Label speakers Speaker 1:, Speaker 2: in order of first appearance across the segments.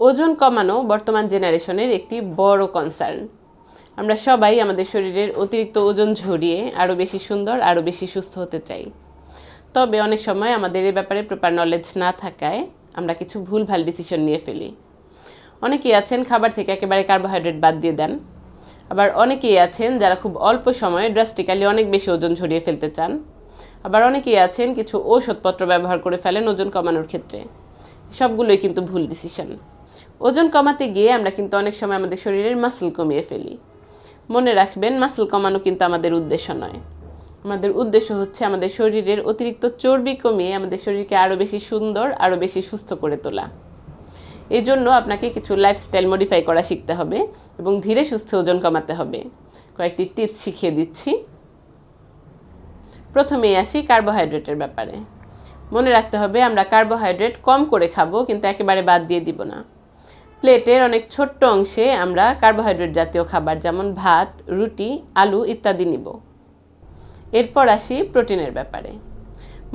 Speaker 1: ওজন কমানো বর্তমান জেনারেশনের একটি বড় কনসার্ন আমরা সবাই আমাদের শরীরের অতিরিক্ত ওজন ঝরিয়ে আরও বেশি সুন্দর আরও বেশি সুস্থ হতে চাই। তবে অনেক সময় আমাদের এ ব্যাপারে প্রপার নলেজ না থাকায় আমরা কিছু ভুলভাল ডিসিশন নিয়ে ফেলি। অনেকেই আছেন খাবার থেকে একেবারে কার্বোহাইড্রেট বাদ দিয়ে দেন। আবার অনেকেই আছেন যারা খুব অল্প সময়ে ড্রাস্টিক্যালি অনেক বেশি ওজন ঝরিয়ে ফেলতে চান। আবার অনেকেই আছেন কিছু ঔষধপত্র ব্যবহার করে ফেলেন ওজন কমানোর ক্ষেত্রে। সবগুলোই কিন্তু ভুল ডিসিশন ওজন কমাতে গিয়ে আমরা কিন্তু অনেক সময় আমাদের শরীরের মাসল কমিয়ে ফেলি। মনে রাখবেন মাসল কমানো কিন্তু আমাদের উদ্দেশ্য নয়। আমাদের উদ্দেশ্য হচ্ছে আমাদের শরীরের অতিরিক্ত চর্বি কমিয়ে আমাদের শরীরকে আরও বেশি সুন্দর আরও বেশি সুস্থ করে তোলা। এই জন্য আপনাকে কিছু লাইফস্টাইল মডিফাই করা শিখতে হবে এবং ধীরে সুস্থে ওজন কমাতে হবে। কয়েকটি টিপস শিখিয়ে দিচ্ছি। প্রথমেই আসি কার্বোহাইড্রেটের ব্যাপারে। মনে রাখতে হবে আমরা কার্বোহাইড্রেট কম করে খাব, কিন্তু একেবারে বাদ দিয়ে দিব না। প্লেটের অনেক ছোট্ট অংশে আমরা কার্বোহাইড্রেট জাতীয় খাবার যেমন ভাত, রুটি, আলু ইত্যাদি নিব। এরপর আসি প্রোটিনের ব্যাপারে।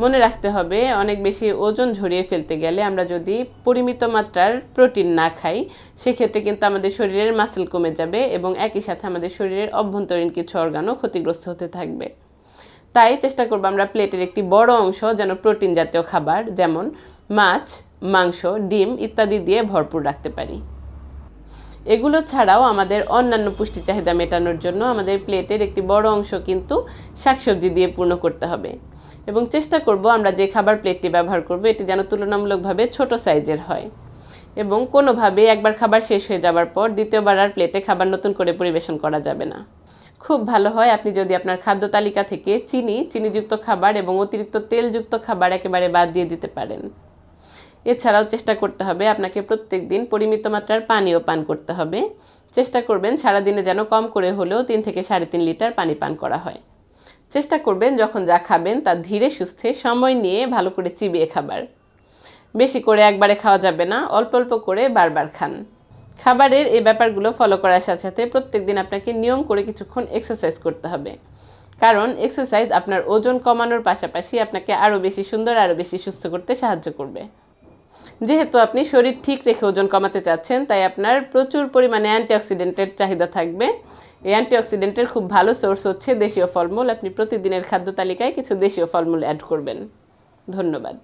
Speaker 1: মনে রাখতে হবে, অনেক বেশি ওজন ঝরিয়ে ফেলতে গেলে আমরা যদি পরিমিত মাত্রার প্রোটিন না খাই, সেক্ষেত্রে কিন্তু আমাদের শরীরের মাসেল কমে যাবে এবং একই সাথে আমাদের শরীরের অভ্যন্তরীণ কিছু অর্গানও ক্ষতিগ্রস্ত হতে থাকবে। তাই চেষ্টা করব আমরা প্লেটের একটি বড় অংশ যেন প্রোটিন জাতীয় খাবার, যেমন মাছ মাংস, ডিম ইত্যাদি দিয়ে ভরপুর রাখতে পারি। এগুলো ছাড়াও আমাদের অন্যান্য পুষ্টি চাহিদা মেটানোর জন্য আমাদের প্লেটের একটি বড় অংশ কিন্তু শাকসবজি দিয়ে পূর্ণ করতে হবে। এবং চেষ্টা করব আমরা যে খাবার প্লেটটি ব্যবহার করব, এটি যেন তুলনামূলকভাবে ছোট সাইজের হয়। এবং কোনোভাবে একবার খাবার শেষ হয়ে যাবার পর দ্বিতীয়বার আর প্লেটে খাবার নতুন করে পরিবেশন করা যাবে না। খুব ভালো হয় আপনি যদি আপনার খাদ্য তালিকা থেকে চিনি, চিনিযুক্ত খাবার এবং অতিরিক্ত তেলযুক্ত খাবার একেবারে বাদ দিয়ে দিতে পারেন। এছাড়াও চেষ্টা করতে হবে আপনাকে প্রত্যেক দিন পরিমিত মাত্রার পানিও পান করতে হবে। চেষ্টা করবেন সারাদিনে যেন কম করে হলেও তিন থেকে সাড়ে তিন লিটার পানি পান করা হয়। চেষ্টা করবেন যখন যা খাবেন তা ধীরে সুস্থে সময় নিয়ে ভালো করে চিবিয়ে খাবার। বেশি করে একবারে খাওয়া যাবে না, অল্প অল্প করে বারবার খান। খাবারের এই ব্যাপারগুলো ফলো করার সাথে সাথে প্রত্যেক দিন আপনাকে নিয়ম করে কিছুক্ষণ এক্সারসাইজ করতে হবে। কারণ এক্সারসাইজ আপনার ওজন কমানোর পাশাপাশি আপনাকে আরও বেশি সুন্দর আরও বেশি সুস্থ করতে সাহায্য করবে। যেহেতু আপনি শরীর ঠিক রেখে ওজন কমাতে চাচ্ছেন, তাই আপনার প্রচুর পরিমাণে অ্যান্টিঅক্সিডেন্টের চাহিদা থাকবে। এই অ্যান্টিঅক্সিডেন্টের খুব ভালো সোর্স হচ্ছে দেশীয় ফলমূল। আপনি প্রতিদিনের খাদ্য তালিকায় কিছু দেশীয় ফলমূল অ্যাড করবেন। ধন্যবাদ।